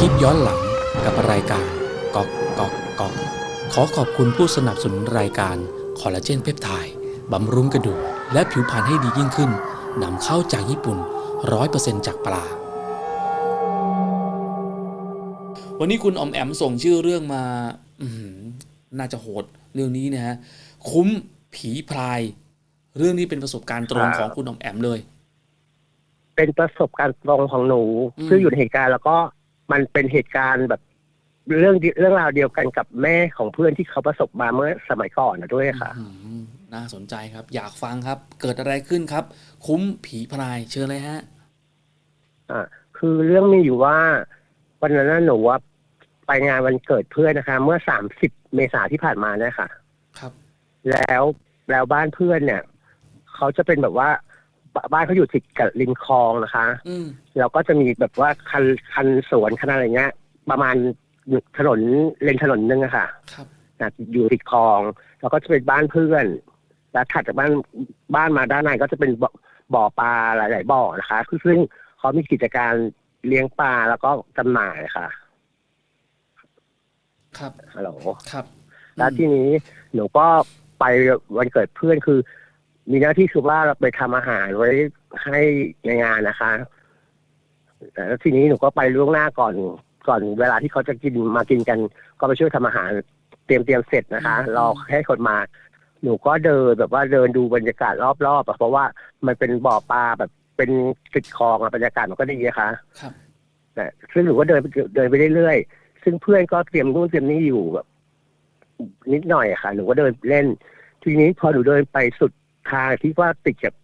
คลิปย้อนหลังกับรายการก๊อกก๊อกก๊อกขอขอบคุณผู้สนับสนุนรายการคอลลาเจนเพปไทด์บำรุงกระดูกและผิวพรรณให้ดียิ่งขึ้นนำเข้าจากญี่ปุ่น 100%จากปลา วันนี้คุณออมแอมส่งชื่อเรื่องมาอื้อหือน่าจะโหดเรื่องนี้นะฮะ คุ้มผีพราย เรื่องนี้เป็นประสบการณ์ตรงครับของคุณออมแอมเลย เป็นประสบการณ์ตรงของหนูอืมซึ่งอยู่ในเหตุการณ์แล้วก็ มันเป็นเหตุการณ์แบบเรื่องเรื่องราวเดียวกันกับแม่ของเพื่อนที่เขาประสบมาเมื่อสมัยก่อนนะด้วยค่ะอื้อหือน่าสนใจครับ อยากฟังครับ เกิดอะไรขึ้นครับ คุ้มผีพรายเชิญเลยฮะอ่าคือเรื่องมีอยู่ว่าวันนั้นน่ะหนูว่าไปงานวันเกิดเพื่อนนะคะ เมื่อสามสิบเมษาที่ผ่านมาเนี่ยค่ะ ครับ แล้วแล้วบ้านเพื่อนเนี่ย เขาจะเป็นแบบว่า บบ้านเขาอยู่ติดกับริมคลองนะคะอืมแล้วก็จะมีแบบว่าคันคันสวนคันอะไรเงี้ย ประมาณถนนเลนถนนนึงอะค่ะครับนะอยู่ติดคลอง แล้วก็จะเป็นบ้านเพื่อน แล้วถัดจากบ้านบ้านมาด้านในก็จะเป็นบ่อบ่อปลาหลาย ๆ บ่อนะคะคือซึ่งเขามีกิจการเลี้ยงปลาแล้วก็จำหน่ายค่ะ ครับฮัลโหลครับ แล้วทีนี้หนูก็ไปวันเกิดเพื่อนคือ มีหน้าที่คือว่าเราไปทำอาหารไว้ให้ในงานนะคะแล้วทีนี้หนูก็ไปล่วงหน้าก่อนก่อนเวลาที่เขาจะกินมากินกัน ก็ไปช่วยทำอาหารเตรียมเตรียมเสร็จนะคะอืมรอให้คนมา หนูก็เดินแบบว่าเดินดูบรรยากาศรอบๆอะเพราะว่ามันเป็นบ่อปลาแบบเป็นติดคลองอะบรรยากาศมันก็ดีอะค่ะครับนะซึ่งหนูก็เดินไปเดินไปเรื่อยๆซึ่งเพื่อนก็เตรียมนู่นเตรียมนี่อยู่แบบนิดหน่อยอะค่ะ หนูก็เดินเล่น ทีนี้พอหนูเดินไปสุด ทางที่ว่าติดกับ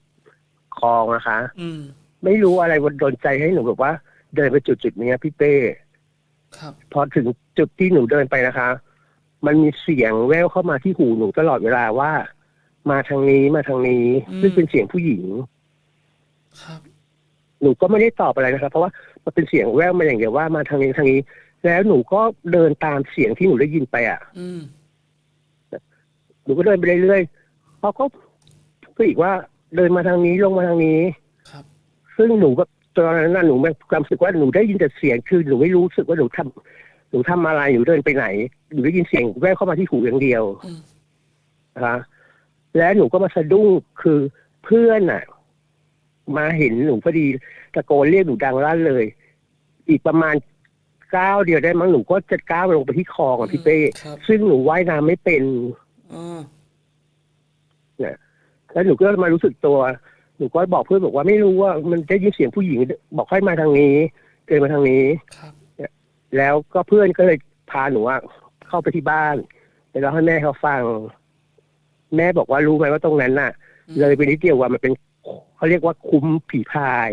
คลองนะคะ อืม ไม่รู้อะไรวันโดนใจให้หนูแบบว่า เดินไปจุดจุดๆเนี้ยพี่เป้ครับ พอถึงจุดที่หนูเดินไปนะคะ มันมีเสียงแว่วเข้ามาที่หูหนูตลอดเวลาว่า มาทางนี้มาทางนี้ซึ่งเป็นเสียงผู้หญิง ครับ หนูก็ไม่ได้ตอบอะไรนะครับ เพราะว่ามันเป็นเสียงแว่วมาอย่างเดียวว่ามาทางนี้ทางนี้ แล้วหนูก็เดินตามเสียงที่หนูได้ยินไปอะ อืม หนูก็เดินไปเรื่อยๆเขาก็ พูดอีกว่าเดินมาทางนี้ลงมาทางนี้ครับ ซึ่งหนูแบบตอนนั้นน่ะหนูมีความรู้สึกว่าหนูได้ยินแต่เสียงคือหนูไม่รู้สึกว่าหนูทำหนูทำอะไรหนูเดินไปไหนหนูได้ยินเสียงแว่วเข้ามาที่หูอย่างเดียวอืมนะคะและหนูก็มาสะดุ้งคือเพื่อนน่ะ มาเห็นหนูพอดีตะโกนเรียกหนูดังลั่นเลย อีกประมาณก้าวเดียวได้มั้งหนูก็จะก้าวลงไปที่คลองอะพี่เป้ครับซึ่งหนูว่ายน้ำไม่เป็นอ่า แล้วหนูก็มารู้สึกตัว หนูก็บอกเพื่อนบอกว่าไม่รู้ว่ามันได้ยินเสียงผู้หญิง บอกให้มาทางนี้เดินมาทางนี้ครับแล้วก็เพื่อนก็เลยพาหนูว่าเข้าไปที่บ้านไปเล่าให้แม่เขาฟัง แม่บอกว่ารู้ไหมว่าตรงนั้นน่ะอืมเลยไปนิดเดียวว่ามันเป็นเขาเรียกว่าคุ้มผีพาย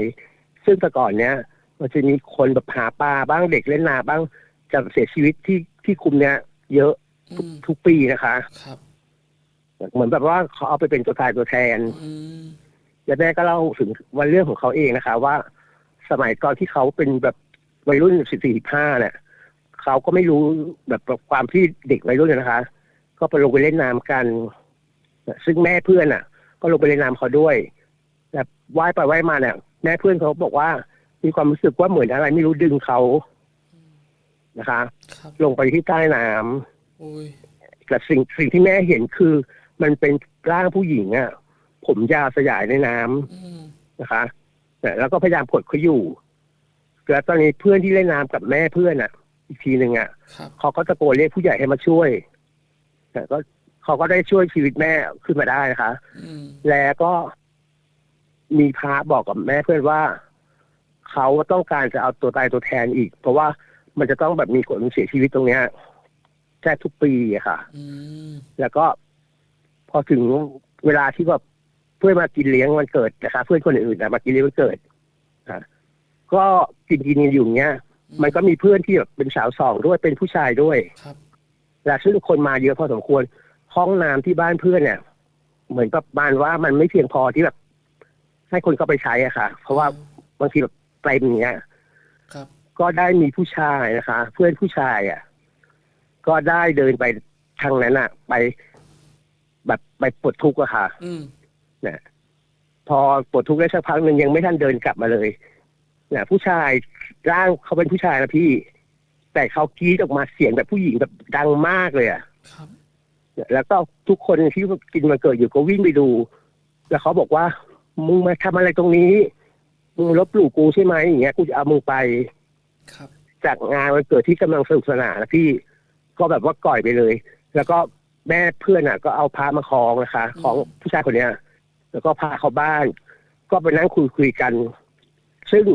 ซึ่งแต่ก่อนเนี้ยมันจะมีคนแบบหาปลาบ้างเด็กเล่นนาบ้างจะเสียชีวิตที่ที่คุ้มเนี้ยเยอะอืทุกมทุกปีนะคะ ครับ เหมือนแบบว่าเขาเอาไปเป็นตัวตายตัวแทนอืมแล้วแม่ก็เล่าถึงวันเรื่องของเขาเองนะคะ ว่าสมัยตอนที่เขาเป็นแบบวัยรุ่นสิบสี่สิบห้าเนี่ยเขาก็ไม่รู้แบบความที่เด็กวัยรุ่นนะคะ ก็ไปลงไปเล่นน้ำกัน ซึ่งแม่เพื่อนอะ ก็ลงไปเล่นน้ำเขาด้วยแบบว่ายไปว่ายมาเนี่ยแม่เพื่อนเขาบอกว่ามีความรู้สึกว่าเหมือนอะไรไม่รู้ดึงเขานะคะครับลงไปที่ใต้น้ำโอ้ยแต่สิ่งสิ่งที่แม่เห็นคือ มันเป็นร่างผู้หญิงอะ ผมยาวสยายในน้ำอืมนะคะแต่แล้วก็พยายามกดเขาอยู่แล้วตอนนี้เพื่อนที่เล่นน้ำกับแม่เพื่อนอะ อีกทีหนึ่งอะครับเขาก็ตะโกนเรียกผู้ใหญ่ให้มาช่วย แต่ก็เขาก็ได้ช่วยชีวิตแม่ขึ้นมาได้นะคะอืมแล้วก็มีพระบอกกับแม่เพื่อนว่าเขาต้องการจะเอาตัวตายตัวแทนอีก เพราะว่ามันจะต้องแบบมีคนเสียชีวิตตรงเนี้ยแค่ทุกปีอะค่ะอืมแล้วก็ พอถึงเวลาที่แบบเพื่อนมากินเลี้ยงวันเกิดนะคะ เพื่อนคนอื่นนะมากินเลี้ยงวันเกิดอะก็กินกินกันอยู่เนี้ย มันก็มีเพื่อนที่แบบเป็นสาวสองด้วยเป็นผู้ชายด้วยครับและซึ่งคนมาเยอะพอสมควรห้องน้ำที่บ้านเพื่อนเนี่ย เหมือนประมาณว่ามันไม่เพียงพอที่แบบ ให้คนเข้าไปใช้อะค่ะ เพราะว่าบางทีแบบเต็มอย่างเงี้ยครับ ก็ได้มีผู้ชายนะคะ เพื่อนผู้ชายอะ ก็ได้เดินไปทางนั้นอะ ไป แบบไปปลดทุกข์อะค่ะอืมเนี่ยพอปลดทุกข์ได้สักพักหนึ่งยังไม่ทันเดินกลับมาเลยเนี่ยผู้ชายร่างเขาเป็นผู้ชายนะพี่ แต่เขากรีดออกมาเสียงแบบผู้หญิงแบบดังมากเลยอะครับแล้วก็ทุกคนที่กินมาเกิดอยู่ก็วิ่งไปดู แล้วเขาบอกว่า มึงมาทำอะไรตรงนี้ มึงลบหลู่กูใช่ไหมอย่างเงี้ย กูจะเอามึงไป ครับ จากงานวันเกิดที่กำลังสนุกสนานนะพี่ ก็แบบว่าก่อยไปเลย แล้วก็ แม่เพื่อนอะ ก็เอาพามาคล้องนะคะของผู้ชายคนเนี้ย แล้วก็พาเขาบ้าน ก็ไปนั่งคุยคุยกัน ซึ่ง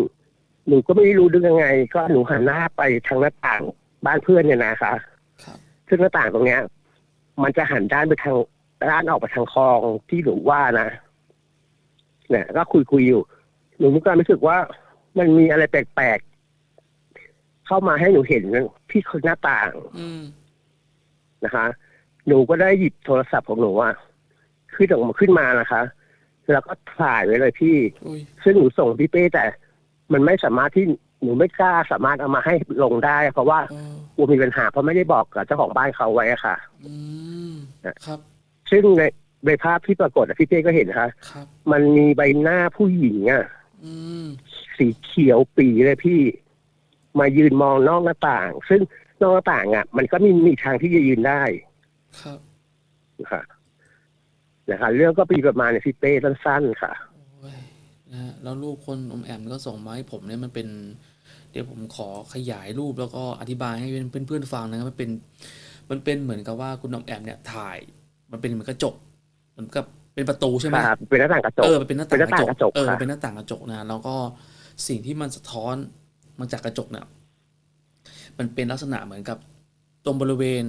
หนูก็ไม่รู้ดึงยังไง ก็หนูหันหน้าไปทางหน้าต่างบ้านเพื่อนเนี่ยนะคะครับซึ่งหน้าต่างตรงเนี้ย มันจะหันด้านไปทางด้านออกไปทางคลองที่หนูว่านะเนี่ยก็คุยคุยอยู่ หนูมีความรู้สึกว่ามันมีอะไรแปลกๆเข้ามาให้หนูเห็นที่หน้าต่างอืมนะคะ หนูก็ได้หยิบโทรศัพท์ของหนูอะขึ้นออกมาขึ้นมานะคะ แล้วก็ถ่ายไว้เลยพี่อุ้ยซึ่งหนูส่งพี่เป้แต่ มันไม่สามารถที่หนูไม่กล้าสามารถเอามาให้ลงได้ เพราะว่าเออกลัวมีปัญหาเพราะไม่ได้บอกกับเจ้าของบ้านเขาไว้อะค่ะอืมครับ ซึ่งในในภาพที่ปรากฏอะพี่เป้ก็เห็นนะคะครับมันมีใบหน้าผู้หญิงอะอืมสีเขียวปีเลยพี่ มายืนมองนอกหน้าต่าง ซึ่งนอกหน้าต่างอะมันก็มีมีทางที่จะยืนได้ ครับนะคะนะคะเรื่องก็ปีประมาณในพี่เป้สั้นๆค่ะโอ้ยนะฮะแล้วรูปคนอมแอมก็ส่งมาให้ผมเนี่ยมันเป็น เดี๋ยวผมขอขยายรูปแล้วก็อธิบายให้เพื่อนๆฟังนะครับมันเป็น มันเป็นเหมือนกับว่าคุณอมแอมเนี่ยถ่าย มันเป็นเหมือนกระจกเหมือนกับเป็นประตูใช่ไหมครับเป็นหน้าต่างกระจกเออมันเป็นหน้าต่างเป็นหน้าต่างกระจกเออค่ะมันเป็นหน้าต่างกระจกนะแล้วก็สิ่งที่มันสะท้อนมาจากกระจกเนี่ยมันเป็นลักษณะเหมือนกับตรงบริเวณ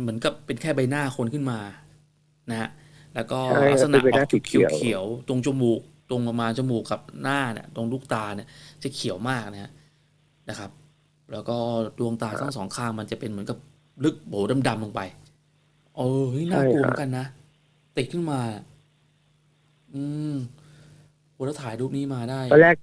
เหมือนกับเป็นแค่ใบหน้าคนขึ้นมานะฮะแล้วก็ใช่ลักษณะเป็นใบอหอน้ากสีเขียวเขียวเขียวๆตรงจมูกตรงประมาณจมูกกับหน้าเนี่ย ตรงลูกตาเนี่ย จะเขียวมากนะฮะนะครับ แล้วก็ดวงตาทั้งสองข้างมันจะเป็นเหมือนกับลึกโบดำๆลงไปเออเฮ้ยน่ากลัวเหมือนกันนะติดขึ้นมา อืมโหแล้วถ่ายรูปนี้มาได้ตอนแรก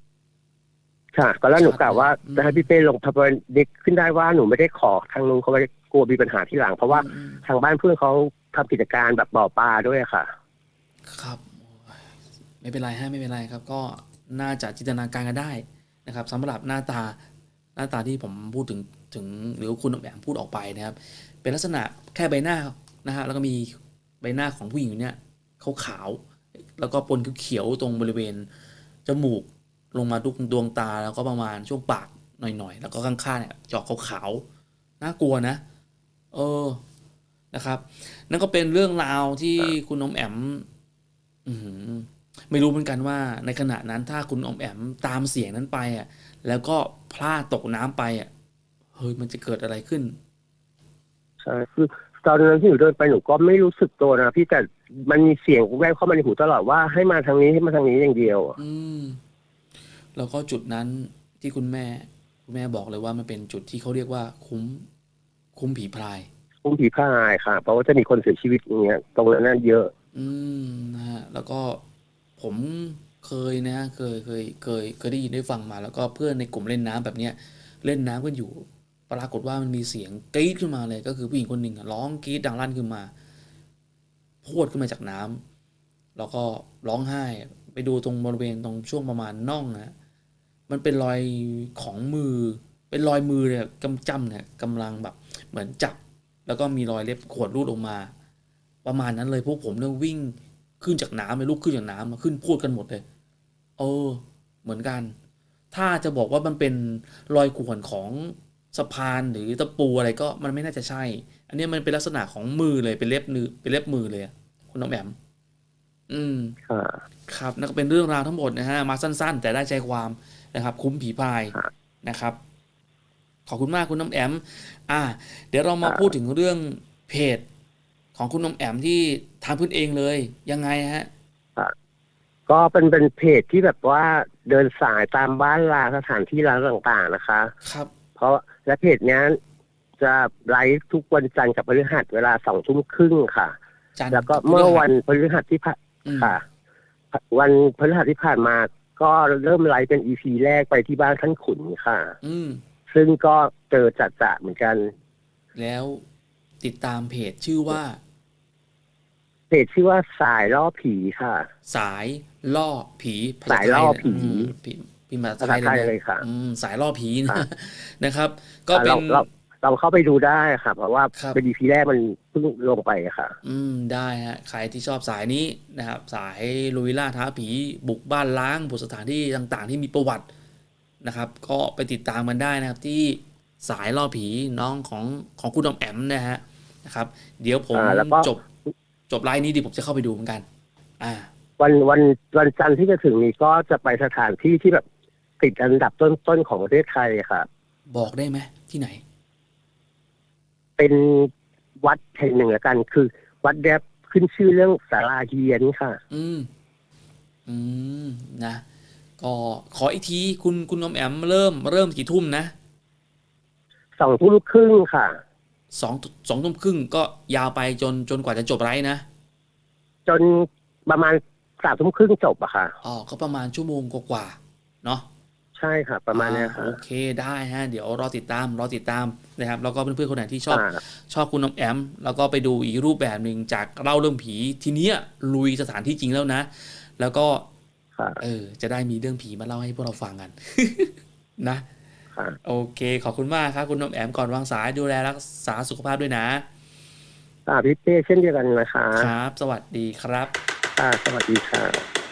ค่ะตอนแรกหนูกล่าวว่าอืมจะให้พี่เป้ลงทะเบียนเด็กขึ้นได้ว่าหนูไม่ได้ขอทางนู้นเขาไม่ได้กลัวมีปัญหาที่หลัง เพราะว่าอืมทางบ้านเพื่อนเขาทำกิจการแบบบ่อปลาด้วยค่ะ ครับโอ้ยไม่เป็นไรฮะไม่เป็นไรครับ ก็น่าจะจินตนาการกันได้นะครับสำหรับหน้าตาหน้าตาที่ผมพูดถึงถึงหรือคุณออกแบบพูดออกไปนะครับ เป็นลักษณะแค่ใบหน้านะฮะแล้วก็มีใบหน้าของผู้หญิงอยู่เนี่ยขาวๆแล้วก็ปนเขียวๆตรงบริเวณจมูก ลงมาดุกดวงตาแล้วก็ประมาณช่วงปากหน่อยๆ แล้วก็ข้างๆเนี่ยจะออกขาวๆน่ากลัวนะ เออนะครับ นั่นก็เป็นเรื่องราวที่คุณอมแอมอืมไม่รู้เหมือนกันว่า ในขณะนั้นถ้าคุณอมแอมตามเสียงนั้นไปอะ แล้วก็พลาดตกน้ำไปอะเฮ้ยมันจะเกิดอะไรขึ้นใช่คือตอนนั้นที่หนูเดินไปหนูก็ไม่รู้สึกตัวนะพี่แต่มันมีเสียงแววเข้ามาในหูตลอดว่าให้มาทางนี้ให้มาทางนี้อย่างเดียว อืม แล้วก็จุดนั้นที่คุณแม่คุณแม่บอกเลยว่ามันเป็นจุดที่เขาเรียกว่าคุ้มคุ้มผีพรายคุ้มผีพรายค่ะ เพราะว่าจะมีคนเสียชีวิตอย่างเงี้ยตรงนั้นนะเยอะ อืมนะฮะแล้วก็ผมเคยนะฮะเคยเคยเคยเคยได้ยินได้ฟังมา แล้วก็เพื่อนในกลุ่มเล่นน้ำแบบเนี้ยเล่นน้ำกันอยู่ ปรากฏว่ามันมีเสียงกรี๊ดขึ้นมาเลย ก็คือผู้หญิงคนหนึ่งอะร้องกรี๊ดดังลั่นขึ้นมาพรวดขึ้นมาจากน้ำแล้วก็ร้องไห้ไป ดูตรงบริเวณตรงช่วงประมาณน่องนะมันเป็นรอยของมือ เป็นรอยมือเนี่ยกำจำเนี่ยกำลังแบบเหมือนจับ แล้วก็มีรอยเล็บขวดรูดออกมา ประมาณนั้นเลยพวกผมเนี่ยวิ่งขึ้นจากน้ำเลยลุกขึ้นจากน้ำมาขึ้นพูดกันหมดเลย เออ เหมือนกัน ถ้าจะบอกว่ามันเป็นรอยข่วนของสะพานหรือตะปูอะไรก็มันไม่น่าจะใช่ อันนี้มันเป็นลักษณะของมือเลยเป็นเล็บมือเป็นเล็บมือเลยคุณน้องแอม อืม ค่ะ ครับนั่นก็เป็นเรื่องราวทั้งหมดนะฮะมาสั้น ๆ แต่ได้ใจความนะครับ คุ้มผีพรายครับนะครับ ขอบคุณมากคุณน้ำแอม อ่า เดี๋ยวเรามาครับ พูดถึงเรื่องเพจของคุณน้ำแอมที่ทำขึ้นเองเลย ยังไงฮะ ก็เป็นเป็นเพจที่แบบว่าเดินสายตามบ้านลางสถานที่ร้านต่างๆนะคะ ครับ เพราะและเพจเนี้ยจะไลฟ์ทุกวันจันทร์กับพฤหัสเวลาสองทุ่มครึ่งค่ะ จันทร์แล้วก็บเมื่อพฤหัสวันพฤหัสที่ผ่านอืม ค่ะ วันพฤหัสที่ผ่านมา ก็เริ่มไลฟ์เป็นอีพีแรกไปที่บ้านท่านขุนค่ะ อืม ซึ่งก็เจอจัดจะเหมือนกัน แล้วติดตามเพจชื่อว่า เพจชื่อว่าสายล่อผีค่ะ สายล่อผีภษสายล่อผี ไทยเนี่ยมผีพิมพ์ภาภาษาษาไทไทยยเลเลยยค่ะ อืมสายล่อผีครันะบนะครับ ก็อ่าเป็เรานเรา เราเข้าไปดูได้ค่ะ เพราะว่าครับ เป็นดีพีแรกมันเพิ่งลงไปอะค่ะ อืมได้ฮะใครที่ชอบสายนี้นะครับ สายลุยล่าท้าผีบุกบ้านล้างบุกสถานที่ต่างๆ ที่มีประวัตินะครับ ก็ไปติดตามมันได้นะครับที่สายล่อผีน้องของของคุณออมแอมนะฮะนะครับ เดี๋ยวผมอ่าแล้วก็ จบจบไลน์นี้ดิผมจะเข้าไปดูเหมือนกัน อ่า วันวันวันจันทร์ที่จะถึงนี้ก็จะไปสถานที่ที่แบบติดอันดับต้นๆของประเทศไทยค่ะ บอกได้ไหมที่ไหน เป็นวัดแห่งหนึ่งละกัน คือ วัดแดบขึ้นชื่อเรื่องสาราเฮียนค่ะ อืม อืมนะก็ขออีกทีคุณคุณออมแอมเริ่มเริ่มกี่ทุ่มนะสองทุ่มครึ่งค่ะสองสองทุ่มครึ่งก็ยาวไปจนจนกว่าจะจบไลฟ์นะ จนประมาณสามทุ่มครึ่งจบอะค่ะอ๋อก็ประมาณชั่วโมงกว่าๆเนาะ ใช่ค่ะ ประมาณเนี้ยอ่ค่ะ โอเคได้ฮะ เดี๋ยวรอติดตามรอติดตามนะครับแล้วก็เพื่อนๆคนไหนที่ชอบอ่าชอบคุณน้องแอม แล้วก็ไปดูอีกรูปแบบหนึ่งจากเล่าเรื่องผีทีเนี้ยลุยสถานที่จริงแล้วนะ แล้วก็ค่ะ เออจะได้มีเรื่องผีมาเล่าให้พวกเราฟังกัน นะ ค่ะ โอเค ขอบคุณมากครับ คุณน้องแอมก่อนวางสายดูแลรักษาสุขภาพด้วยนะอ่าพี่เป้เช่นเดียวกันนะคะครับ สวัสดีครับ ค่ะสวัสดีค่ะ